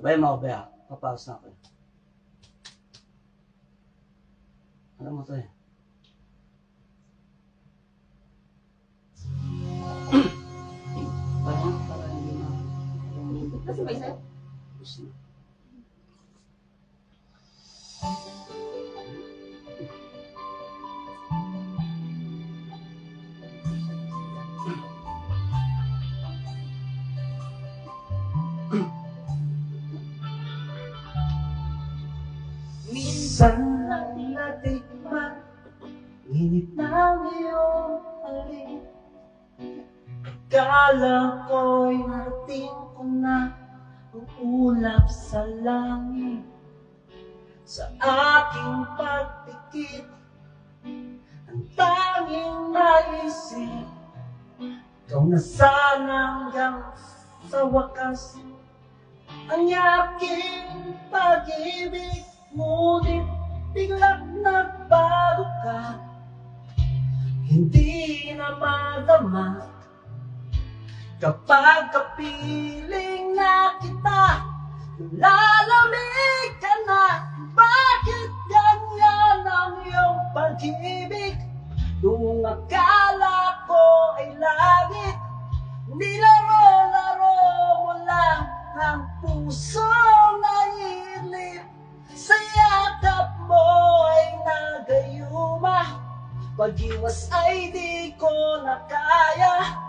Sabayan mo Bea. Papaus na ako. Alam mo to eh. Parang, parang hindi na. Kasi may sir. Tapos na. Minsan Init ng iyong halik Kala ko'y narating ko na Ang ulap sa langit Sa aking pagpikit Ang tanging naisip Ikaw na sana hanggang sa wakas Ang aking pag-ibig Ngunit biglang nagbago ka Hindi na madama. Kapag kapiling na kita Lalamig Pag-iwas ay di ko na kaya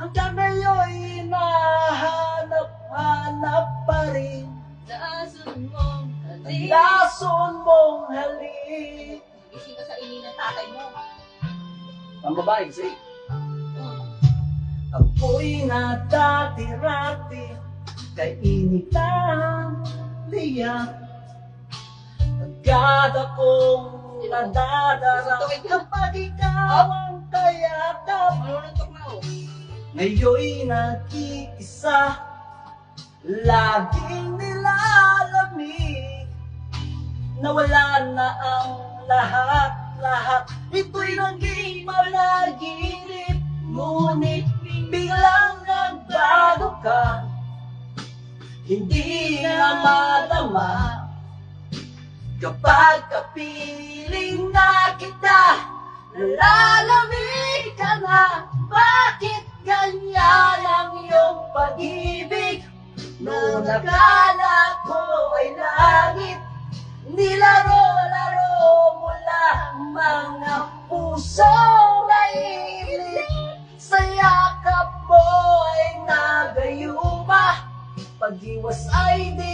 Hanggang ngayon'y hinahanap-hanap pa rin Daasan mong halik. lason mong halik Gising ka sa ini ng tatay mo. Ang babae kasi Hmm. Ako'y nadati-rati Kay init ng liyak Agad akong nadadara Kapag ikaw ang kayakap. Ngayon'y nag-iisa Laging nilalamig. Nawala na ang lahat-lahat Ito'y naging panaginip Ngunit biglang nagbago ka. Hindi na madama Kapag kapiling na kita Nalalamig ka na. Bakit ganyan ang iyong pag-ibig? Noong nakala ko ay langit Nilaro-laro mo lang mga puso nailit Sa yakap mo ay nagayuma. Pag-iwas ay di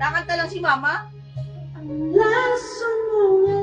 Nakanta lang si mama? Ang mong halik